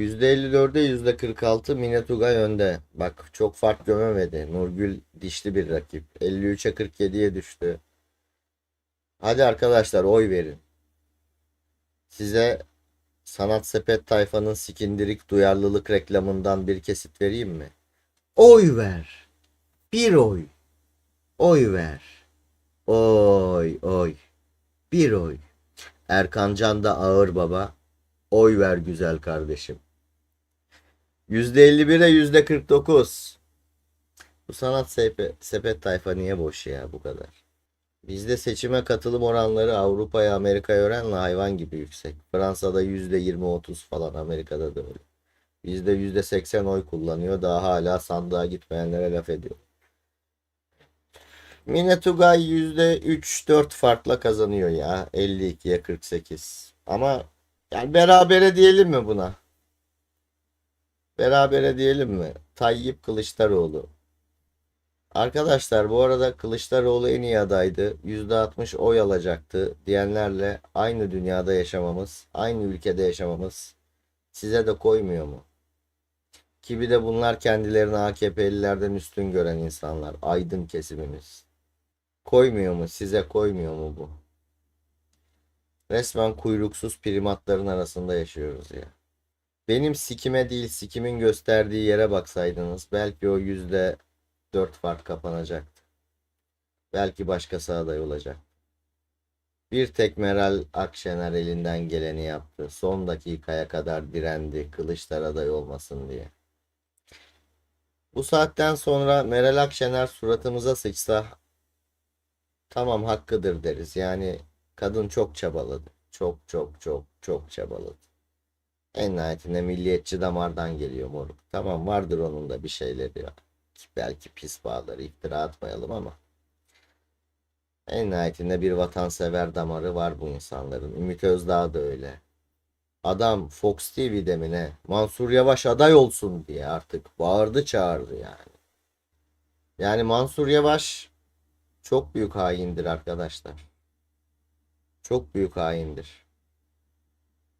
%54'e %46 Minetugay önde. Bak çok fark gömemedi. Nurgül dişli bir rakip. 53'e 47'ye düştü. Hadi arkadaşlar oy verin. Size Sanat Sepet Tayfa'nın sikindirik duyarlılık reklamından bir kesit vereyim mi? Oy ver. Bir oy. Oy ver. Oy oy. Bir oy. Erkan Can da ağır baba. Oy ver güzel kardeşim. %51'e %49. Bu sanat sepet, tayfa niye boş ya bu kadar? Bizde seçime katılım oranları Avrupa'ya Amerika'ya oranla hayvan gibi yüksek. Fransa'da %20-30 falan Amerika'da da öyle. Bizde %80 oy kullanıyor. Daha hala sandığa gitmeyenlere laf ediyor. Minetugay %3-4 farkla kazanıyor ya. 52'ye 48. Ama yani berabere diyelim mi buna? Berabere diyelim mi? Tayyip Kılıçdaroğlu. Arkadaşlar bu arada Kılıçdaroğlu en iyi adaydı. %60 oy alacaktı diyenlerle aynı dünyada yaşamamız, aynı ülkede yaşamamız size de koymuyor mu? Ki bir de bunlar kendilerini AKP'lilerden üstün gören insanlar. Aydın kesimimiz. Koymuyor mu? Size koymuyor mu bu? Resmen kuyruksuz primatların arasında yaşıyoruz ya. Benim sikime değil sikimin gösterdiği yere baksaydınız belki o yüzde dört fark kapanacaktı. Belki başkası aday olacak. Bir tek Meral Akşener elinden geleni yaptı. Son dakikaya kadar direndi Kılıçlar aday olmasın diye. Bu saatten sonra Meral Akşener suratımıza sıçsa tamam hakkıdır deriz. Yani kadın çok çabaladı. Çok çok çok çok çabaladı. En nihayetinde milliyetçi damardan geliyor moruk. Tamam vardır onun da bir şeyleri. Belki pis bağları iftira atmayalım ama. En nihayetinde bir vatansever damarı var bu insanların. Ümit Özdağ da öyle. Adam Fox TV'de mi ne? Mansur Yavaş aday olsun diye artık bağırdı çağırdı yani. Yani Mansur Yavaş çok büyük haindir arkadaşlar. Çok büyük haindir.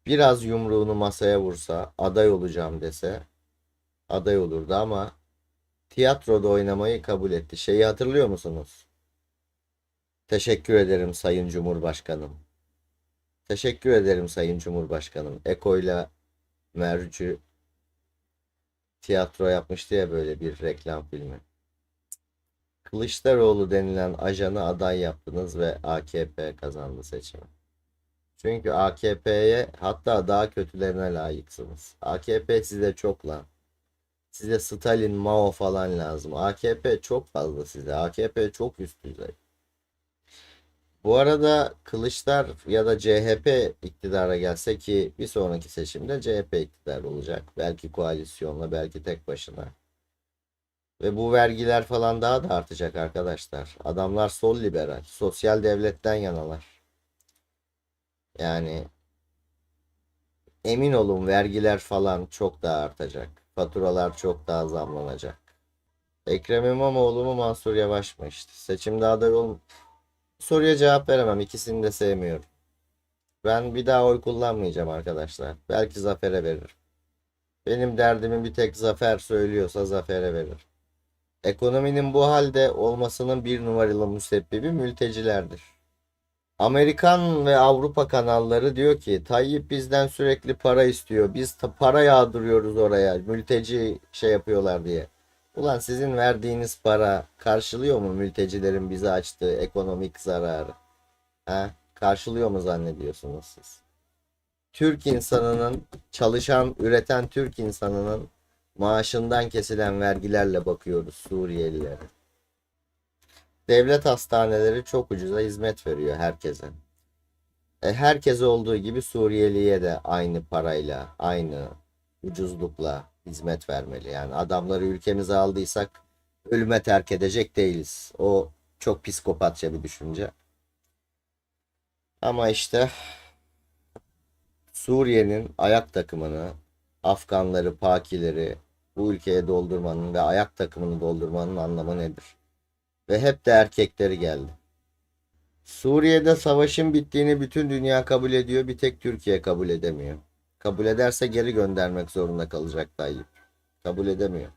Biraz yumruğunu masaya vursa, aday olacağım dese aday olurdu ama tiyatroda oynamayı kabul etti. Şeyi hatırlıyor musunuz? Teşekkür ederim Sayın Cumhurbaşkanım. Teşekkür ederim Sayın Cumhurbaşkanım. Eko'yla Mercü tiyatro yapmıştı ya böyle bir reklam filmi. Kılıçdaroğlu denilen ajanı aday yaptınız ve AKP kazandı seçimi. Çünkü AKP'ye hatta daha kötülerine layıksınız. AKP size çok lan. Size Stalin, Mao falan lazım. AKP çok fazla size. AKP çok üst düzey. Bu arada Kılıçlar ya da CHP iktidara gelse ki bir sonraki seçimde CHP iktidar olacak. Belki koalisyonla, belki tek başına. Ve bu vergiler falan daha da artacak arkadaşlar. Adamlar sol liberal, sosyal devletten yanalar. Yani emin olun vergiler falan çok daha artacak. Faturalar çok daha zamlanacak. Ekrem İmamoğlu mu Mansur Yavaş mı işte. Seçimde aday ol soruya cevap veremem. İkisini de sevmiyorum. Ben bir daha oy kullanmayacağım arkadaşlar. Belki Zafer'e veririm. Benim derdimin bir tek Zafer söylüyorsa Zafer'e veririm. Ekonominin bu halde olmasının bir numaralı müsebbibi mültecilerdir. Amerikan ve Avrupa kanalları diyor ki Tayyip bizden sürekli para istiyor. Biz para yağdırıyoruz oraya. Mülteci şey yapıyorlar diye. Ulan sizin verdiğiniz para karşılıyor mu mültecilerin bize açtığı ekonomik zararı? Ha? Karşılıyor mu zannediyorsunuz siz? Türk insanının çalışan, üreten Türk insanının maaşından kesilen vergilerle bakıyoruz Suriyelilere. Devlet hastaneleri çok ucuza hizmet veriyor herkese. E, herkese olduğu gibi Suriyeliye de aynı parayla, aynı ucuzlukla hizmet vermeli. Yani adamları ülkemize aldıysak ölüme terk edecek değiliz. O çok psikopatça bir düşünce. Ama işte Suriye'nin ayak takımını, Afganları, Pakileri bu ülkeye doldurmanın ve ayak takımını doldurmanın anlamı nedir? Ve hep de erkekleri geldi. Suriye'de savaşın bittiğini bütün dünya kabul ediyor, bir tek Türkiye kabul edemiyor. Kabul ederse geri göndermek zorunda kalacak Tayyip. Kabul edemiyor.